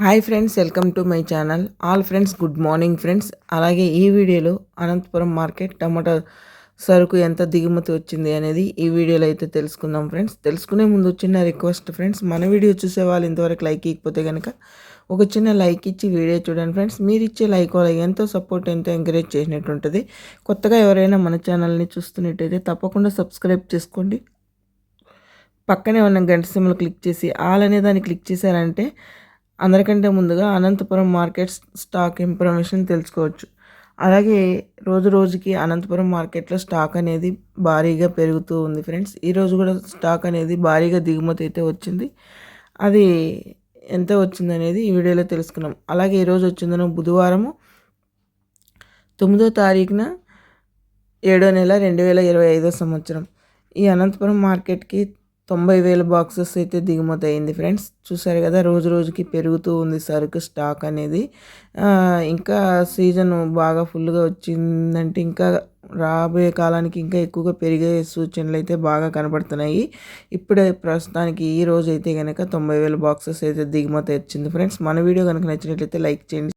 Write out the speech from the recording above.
Hi friends welcome to my channel. All friends good morning friends. అలాగే ఈ వీడియోలో Anantapuram market టమాటా సరుకు ఎంత దిగుమతి వచ్చింది అనేది ఈ వీడియోలో అయితే తెలుసుకుందాం ఫ్రెండ్స్. తెలుసుకునే ముందు చిన్న రిక్వెస్ట్ ఫ్రెండ్స్. మన వీడియో చూసే వాళ్ళు ఇంతవరకు లైక్ ఇకపోతే కనుక ఒక చిన్న లైక్ ఇచ్చి వీడియో చూడండి ఫ్రెండ్స్. మీరు ఇచ్చే లైక్ వల్ల ఎంతో సపోర్ట్ ఎంతో ఎంకరేజ్ చేసినట్టు ఉంటుంది. కొత్తగా ఎవరైనా మన ఛానల్ని చూస్తున్నట్టయితే తప్పకుండా సబ్స్క్రైబ్ చేసుకోండి. పక్కనే ఉన్న గంట సిమ్లు క్లిక్ చేసి ఆల్ అనే దాన్ని క్లిక్ చేశారంటే అందరికంటే ముందుగా అనంతపురం మార్కెట్ స్టాక్ ఇన్ఫర్మేషన్ తెలుసుకోవచ్చు. అలాగే రోజు రోజుకి అనంతపురం మార్కెట్లో స్టాక్ అనేది భారీగా పెరుగుతూ ఉంది ఫ్రెండ్స్. ఈరోజు కూడా స్టాక్ అనేది భారీగా దిగుమతి అయితే వచ్చింది. అది ఎంత వచ్చింది అనేది ఈ వీడియోలో తెలుసుకున్నాం. అలాగే ఈరోజు వచ్చిందన బుధవారము తొమ్మిదో తారీఖున ఏడో నెల రెండు వేల ఇరవై ఐదో సంవత్సరం. ఈ అనంతపురం మార్కెట్కి తొంభై వేల బాక్సెస్ అయితే దిగుమతి అయింది ఫ్రెండ్స్. చూసారు కదా రోజు రోజుకి పెరుగుతూ ఉంది సరుకు స్టాక్ అనేది. ఇంకా సీజన్ బాగా ఫుల్గా వచ్చిందంటే ఇంకా రాబోయే కాలానికి ఇంకా ఎక్కువగా పెరిగే సూచనలు అయితే బాగా కనబడుతున్నాయి ఇప్పుడే ప్రస్తుతానికి ఈ రోజు అయితే కనుక తొంభై వేల బాక్సెస్ అయితే దిగుమతి వచ్చింది ఫ్రెండ్స్. మన వీడియో కనుక నచ్చినట్లయితే లైక్ చేయండి.